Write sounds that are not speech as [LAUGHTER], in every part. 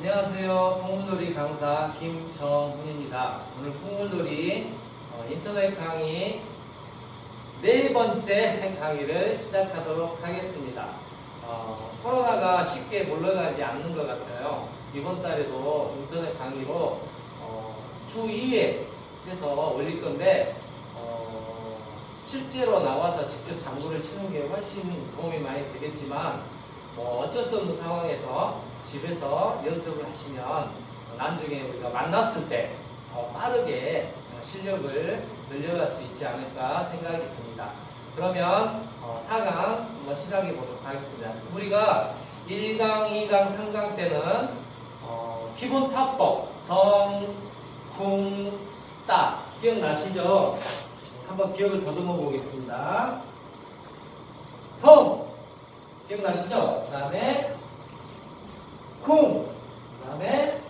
안녕하세요. 풍물놀이 강사 김정훈입니다. 오늘 풍물놀이 어, 인터넷 강의 네 번째 [LAUGHS] 강의를 시작하도록 하겠습니다. 어, 코로나가 쉽게 물러가지 않는 것 같아요. 이번 달에도 인터넷 강의로 어, 주 2회 해서 올릴 건데 어, 실제로 나와서 직접 장구를 치는 게 훨씬 도움이 많이 되겠지만 뭐 어쩔 수 없는 상황에서 집에서 연습을 하시면 나중에 우리가 만났을 때 더 빠르게 실력을 늘려갈 수 있지 않을까 생각이 듭니다. 그러면 어, 4강 한번 시작해 보도록 하겠습니다. 우리가 1강, 2강, 3강 때는 어, 기본 타법 덩, 쿵, 따 기억나시죠? 한번 기억을 더듬어 보겠습니다. 덩 기억나시죠? 그 다음에 쿵, 그 다음에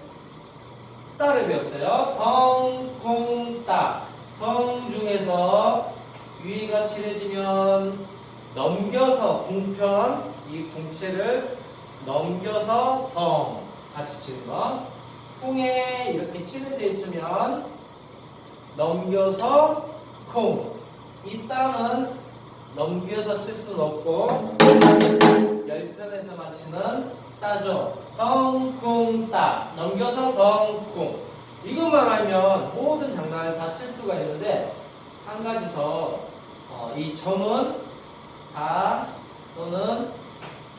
따를 배웠어요. 덩, 쿵, 따. 덩 중에서 위가 칠해지면 넘겨서 궁편, 이 궁체를 넘겨서 덩 같이 치는 거. 쿵에 이렇게 칠해져 있으면 넘겨서 쿵. 이 땅은 넘겨서 칠 수는 없고 열편에서만 치는 따죠. 덩쿵 따. 넘겨서 덩쿵. 이것만 하면 모든 장단을 다 칠 수가 있는데 한 가지 더. 어, 이 점은 다 또는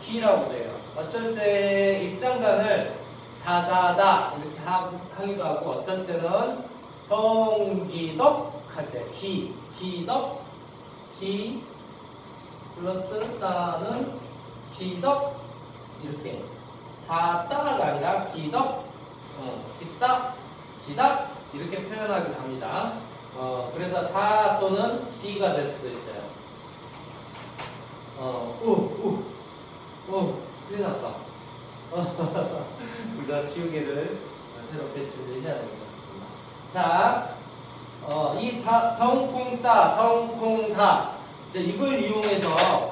기라고 돼요. 어쩔 때 입장단을 다다다 이렇게 하, 하기도 하고 어떤 때는 덩기덕 할 때 기, 기덕, 기 플러스 따는 기덕 이렇게 다 따가 아니라 기덕, 어, 기따, 기닥 이렇게 표현하기도 합니다. 어, 그래서 다 또는 기가 될 수도 있어요. 어, 우, 우, 우, 큰일 났다. [LAUGHS] 우리가 지우개를 새로 배치를 해야 될 것 같습니다. 자, 어, 이 다, 덩쿵따, 덩쿵다. 이제 이걸 이용해서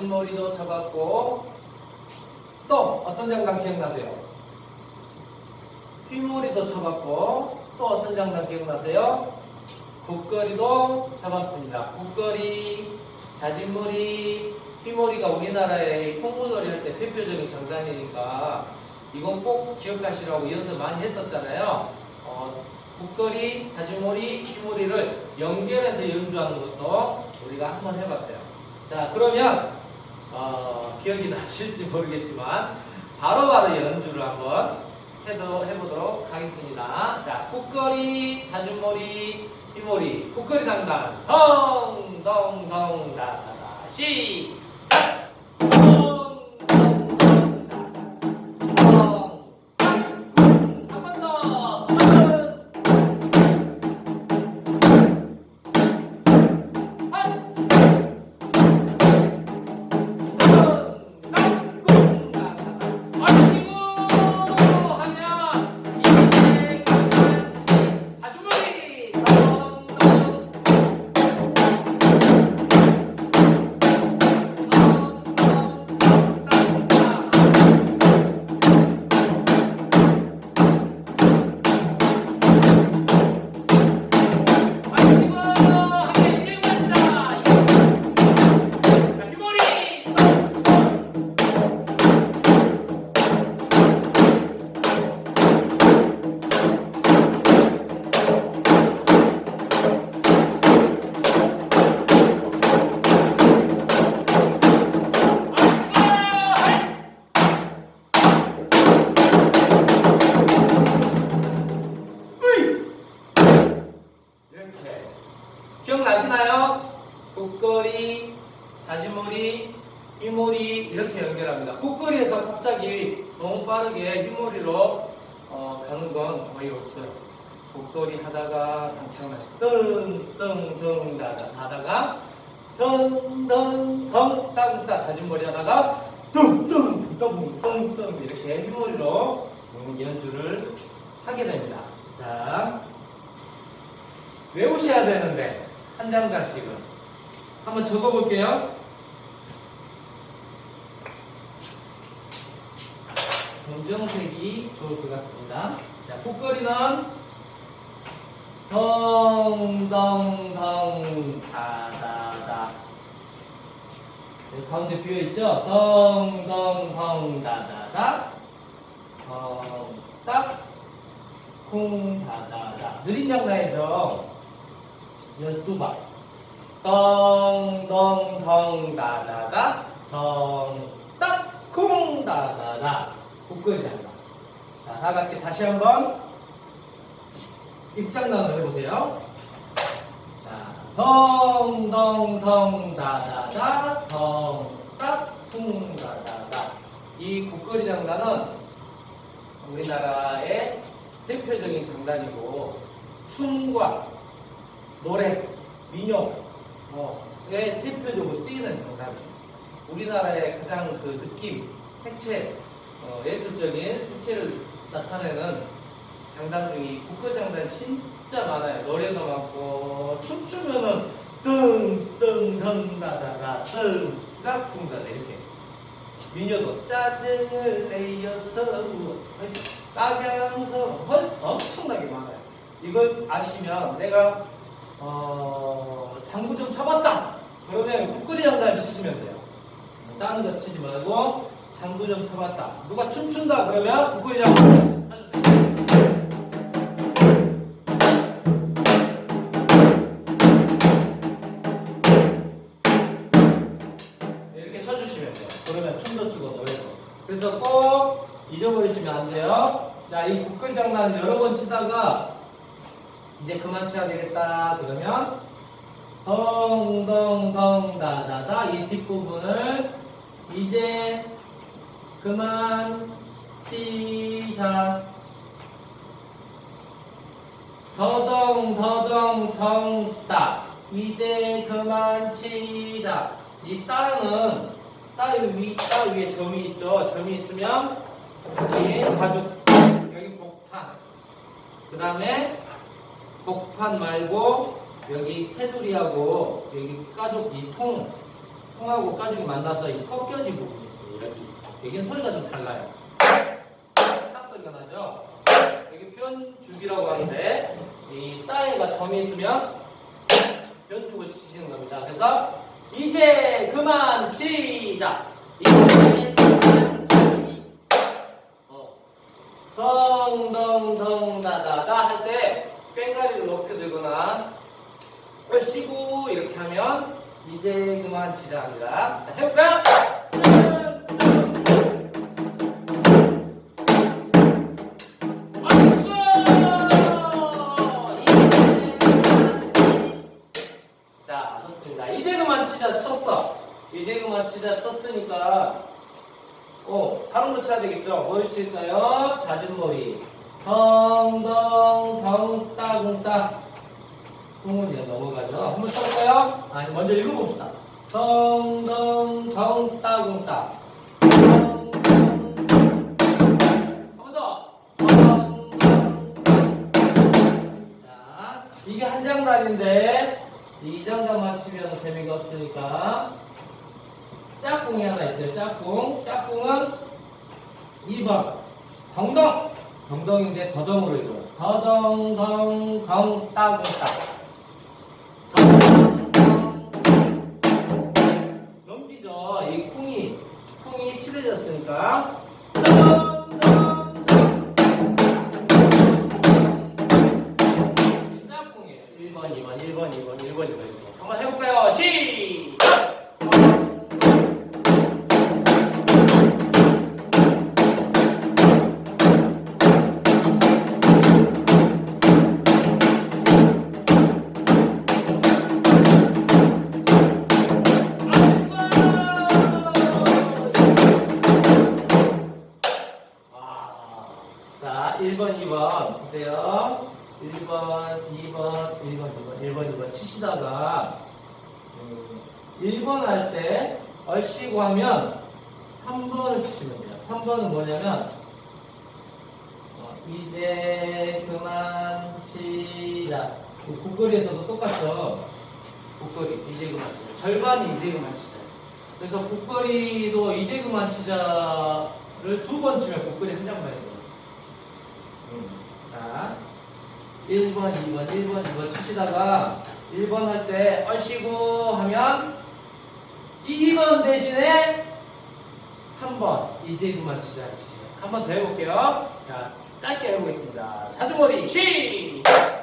자준머리도 쳐봤고, 또 어떤 장단 기억나세요? 휘머리도 쳐봤고, 또 어떤 장단 기억나세요? 국거리도 쳐봤습니다. 국거리, 자진머리, 휘머리가 우리나라의 콩물놀이 할 때 대표적인 장단이니까 이건 꼭 기억하시라고 연습 많이 했었잖아요. 어, 국거리, 자주머리, 휘머리를 연결해서 연주하는 것도 우리가 한번 해봤어요. 자, 그러면 어, 기억이 나실지 모르겠지만 바로 바로 연주를 한번 해도, 해보도록 하겠습니다. 자, 국거리, 자주머리, 휘머리, 국거리 당당, 덩, 덩, 덩, 다다다, 시 빠르게 휘머리로 어, 가는 건 거의 없어요. 국거리 하다가 한참 뜬뜬뜬 하다가 덩덩덩 땅땅 자진머리 하다가 뚱뚱뚱뚱뚱 이렇게 휘머리로 연주를 하게 됩니다. 자. 외우셔야 되는데 한 장단씩은 한번 적어볼게요. 검정색이 좋을 것 같습니다. 자, 국거리는 덩덩덩 다다다. 여기 가운데 비어 있죠? 덩덩덩 다다다. 덩딱 콩 다다다. 느린 장단이죠. 12번. 덩덩덩 다다다. 덩딱 콩 다다다. 장단. 자, 다 같이 다시 한번 입장단을 해보세요. 자, 덩덩덩 다다다 덩딱 쿵 다다다 이 국거리 장단은 우리나라의 대표적인 장단이고 춤과 노래, 민요의 대표적으로 쓰이는 장단이에요. 우리나라의 가장 그 느낌, 색채, 어, 예술적인 색채를 나타내는 장단 중에 국거 장단 진짜 많아요. 노래도 많고 춤추면은 뜬뜬덩다다다 뜬깍쿵다다 이렇게 민요도 짜증을 내어서 까경서 엄청나게 많아요. 이걸 아시면 내가 어, 장구 좀 쳐봤다. 그러면 국거리 장단 치시면 돼요. 다른 거 치지 말고 장구 좀 쳐봤다. 누가 춤춘다 그러면 장단 쳐주세요. 이렇게 쳐주시면 돼요. 그러면 춤도 추고 노래도. 그래서 꼭 잊어버리시면 안 돼요. 자, 이 국글 장난 여러 번 치다가 이제 그만 쳐야 되겠다. 그러면 덩덩덩 다다다 이 뒷부분을 이제 그만. 치자. 더덩 더덩 덩따 이제 그만. 치자 이 따는 따 위, 따 위에 점이 있죠. 점이 있으면 여기 가죽 여기 복판. 그 다음에 복판 말고 여기 테두리하고 여기 가죽 이 통 통하고 가죽이 만나서 이 꺾여진 부분이 있어요. 여기 여기는 소리가 좀 달라요 딱 소리가 나죠 여기 변죽이라고 하는데 이 따위가 점이 있으면 변죽을 치시는 겁니다. 그래서 이제 그만 치자. 이제 그만 치. 어. 덩덩덩 다다다 할때 꽹가리를 높여 들거나 쉬고 이렇게 하면 이제 그만 치자 합니다. 자, 해볼까요? 칠까요? 잦은 머리. 덩덩, 덩따. 둥은 이제 넘어가죠. 한번 쳐볼까요? 아니, 먼저 읽어봅시다. 덩덩, 덩따, 더. 자, 이게 한 장단인데 이 장단 맞추면 재미가 없으니까 짝꿍이 하나 있어요. 짝꿍. 짝꿍은 2번 덩덩. 덩덩인데 더덩으로 읽어요. 더덩덩 덩따궁따. 더덩덩. 넘기죠. 이 콩이 콩이 칠해졌으니까. 이 짝꿍이에요. 1번, 2번, 1번, 2번, 1번, 2번 이렇게. 한번 해볼까요? 시작! 자, 1번, 2번 보세요. 1번, 2번, 1번, 2번, 1번, 2번 치시다가 음, 1번 할 때 얼씨구 하면 3번을 치시면 돼요. 3번은 뭐냐면 어, 이제 그만 치자. 그 국거리에서도 똑같죠. 국거리 이제 그만 치자. 절반이 이제 그만 치자. 그래서 국거리도 이제 그만 치자 번을 두번 치면 복근이 한 장만이거든요. 음. 자, 1번, 2번, 1번, 2번 치시다가 1번 할 때 어시고 하면 2번 대신에 3번 이제그만 치자 치세요. 한번 더 해볼게요. 자, 짧게 해보겠습니다. 자주머리 시작!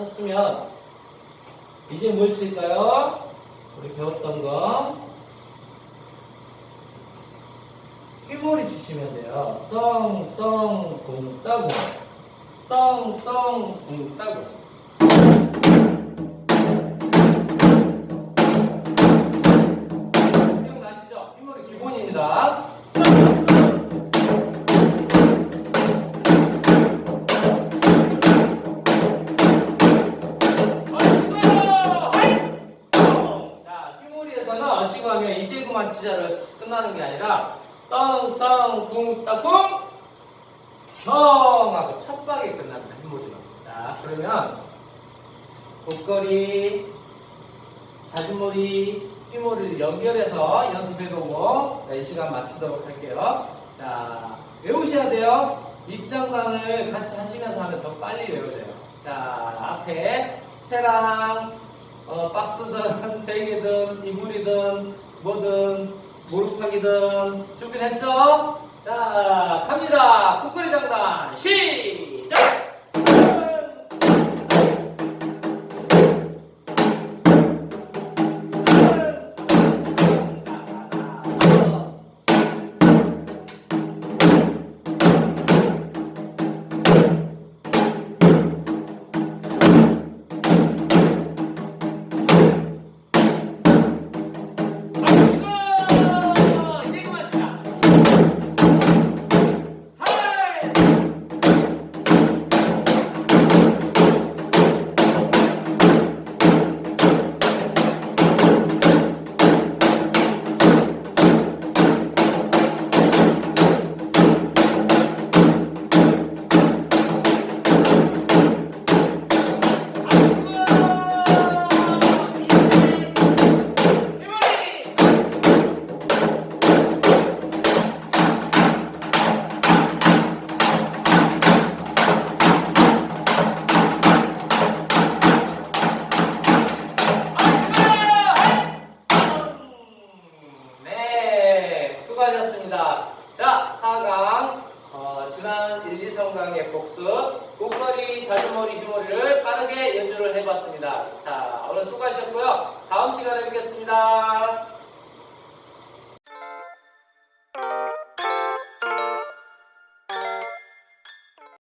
쳤으면, 이제 뭘 칠까요? 우리 배웠던 거. 휘몰이 치시면 돼요. 떵, 떵, 붕, 따고. 떵, 떵, 붕, 따고. 기억나시죠? 휘몰이 기본입니다. 아니라 땅, 땅, 쿵, 따, 쿵, 청 하고 첫 방에 끝납니다. 휘몰이는. 자, 그러면 복거리, 자주머리, 휘몰이를 연결해서 연습해보고 자, 이 시간 마치도록 할게요. 자, 외우셔야 돼요. 입장단을 같이 하시면서 하면 더 빨리 외워져요. 자, 앞에 채랑 어, 박스든 [LAUGHS] 베개든 이불이든 뭐든 무릎팍이든 준비됐죠? 자, 갑니다. 국거리 장단 시작!